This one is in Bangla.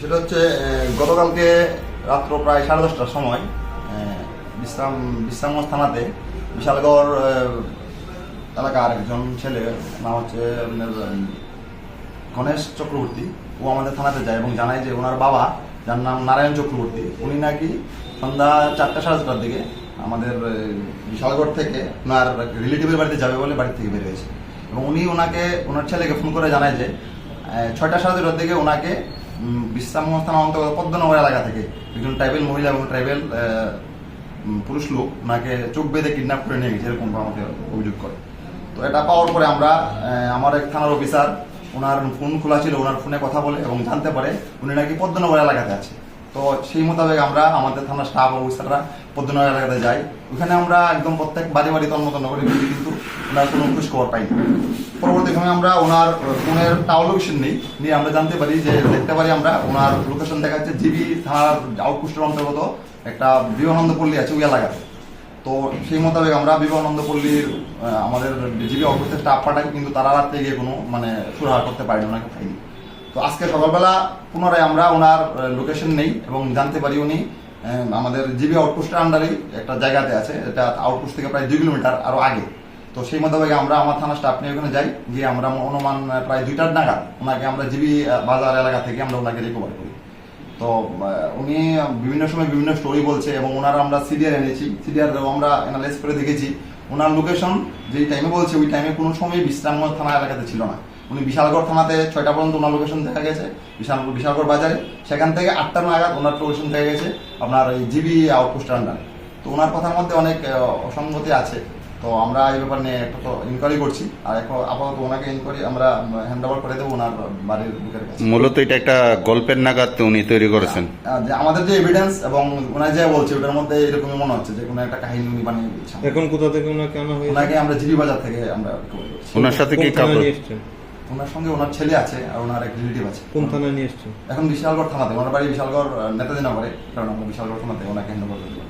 সেটা হচ্ছে গতকালকে রাত্র প্রায় সাড়ে দশটার সময় বিশ্রাম বিশ্রাম থানাতে বিশালগড় এলাকার একজন ছেলে, নাম হচ্ছে গণেশ চক্রবর্তী, ও আমাদের থানাতে যায় এবং জানায় যে ওনার বাবা, যার নাম নারায়ণ চক্রবর্তী, উনি নাকি সন্ধ্যা চারটা সাড়ে চারটার দিকে আমাদের বিশালগড় থেকে ওনার রিলেটিভের বাড়িতে যাবে বলে বাড়ি থেকে বেরিয়েছে এবং উনি ওনাকে, ওনার ছেলেকে ফোন করে জানায় যে ছয়টা সাড়ে ছটার দিকে ওনাকে বিশ্রাম সংস্থান অন্তর্গত পদ্মনগর এলাকা থেকে। একজন ট্রাইবেল মহিলা এবং ট্রাইবেল পুরুষ লোক ওনাকে চোখ বেঁধে কিডন্যাপ করে নিয়ে গেছে, এরকম আমাকে অভিযোগ করে। তো এটা পাওয়ার পরে আমরা আমার এক থানার অফিসার ওনার ফোন খোলা ছিল, ওনার ফোনে কথা বলে এবং জানতে পারে উনি নাকি পদ্মনগর এলাকাতে আছে। তো সেই মোতাবেক আমরা আমাদের থানার স্টাফ অফিসাররা পদ্মনগর এলাকাতে যাই। ওখানে আমরা একদম প্রত্যেক বাড়ি বাড়ি তন্ন তন্ন করে কিন্তু ওনার কোনো খোঁজ খবর পাই পরবর্তী সময় আমরা ওনার ফোনের টাওয়ার লোকেশন নেই। নিয়ে আমরা জানতে পারি যে দেখতে পারি আমরা ওনার লোকেশন দেখা যাচ্ছে জিবি থানার আউটপোস্টের অন্তর্গত একটা বিবেকানন্দ পল্লী আছে ওই এলাকাতে। তো সেই মোতাবেক আমরা বিবেকানন্দ পল্লীর আমাদের জিবি অফিসের স্টাফ পাঠাই, কিন্তু তারা রাত্রে গিয়ে কোনো মানে সুরাহা করতে পারেনি, ওনাকে পাইনি। তো আজকে সকালবেলা পুনরায় আমরা ওনার লোকেশন নেই এবং জানতে পারি উনি আমাদের জিবি আউটপোস্টের আন্ডারেই একটা জায়গাতে আছে, এটা আউটপোস্ট থেকে প্রায় দুই কিলোমিটার আরও আগে। তো সেই মোতাবেক আমরা আমার থানা স্টাফ নিয়ে ওখানে যাই, গিয়ে আমরা অনুমান প্রায় দুইটার নাগাদ ওনাকে আমরা জিবি বাজার এলাকা থেকে আমরা ওনাকে রিকভার করি। তো উনি বিভিন্ন সময় বিভিন্ন স্টোরি বলছে এবং ওনার আমরা সিডিআর এনেছি। সিডিআর আমরা অ্যানালাইজ করে দেখেছি। ওনার লোকেশন যেই টাইমে বলছে, ওই টাইমে কোনো সময় বিশ্রাম থানা এলাকাতে ছিল না। উনি বিশালগড় থানাতে ছয়টা পর্যন্ত ওনার লোকেশন দেখা গেছে বিশাল বিশালগড় বাজারে। সেখান থেকে আটটা নাগাদ ওনার লোকেশন দেখা গেছে আপনার এই জিবি আউটপোস্টের আন্ডারে তো ওনার কথার মধ্যে অনেক অসঙ্গতি আছে। তো আমরা এই ব্যাপার নিয়ে একটা তো ইনকোয়ারি করছি আর এখন আপাতত ওনাকে ইনকোয়ারি আমরা হ্যান্ড ওভার করে দেবো ওনার বাড়ির লোকের কাছে। মূলত এটা একটা গল্পের নাগাদ উনি তৈরি করেছেন। যে আমাদের যে এভিডেন্স এবং ওনার যা বলছে ওটার মধ্যে এরকমই মনে হচ্ছে যে কোনো একটা কাহিনী উনি বানিয়ে দিচ্ছেন এখন কোথা থেকে ওনাকে আনা হয়েছে? ওনাকে আমরা জিবি বাজার থেকে আমরা ওনার সাথে কি কাপড় ওনার সঙ্গে ওনার ছেলে আছে আর ওনার এক রিলেটিভ আছে। কোন থানায় নিয়ে এসছেন? এখন বিশালগড় থানাতে ওনার বাড়ি বিশালগড় নেতাজি নগরে। কারণ আমরা বিশালগড় থানাতে ওনাকে হ্যান্ড ওভার করে দিলাম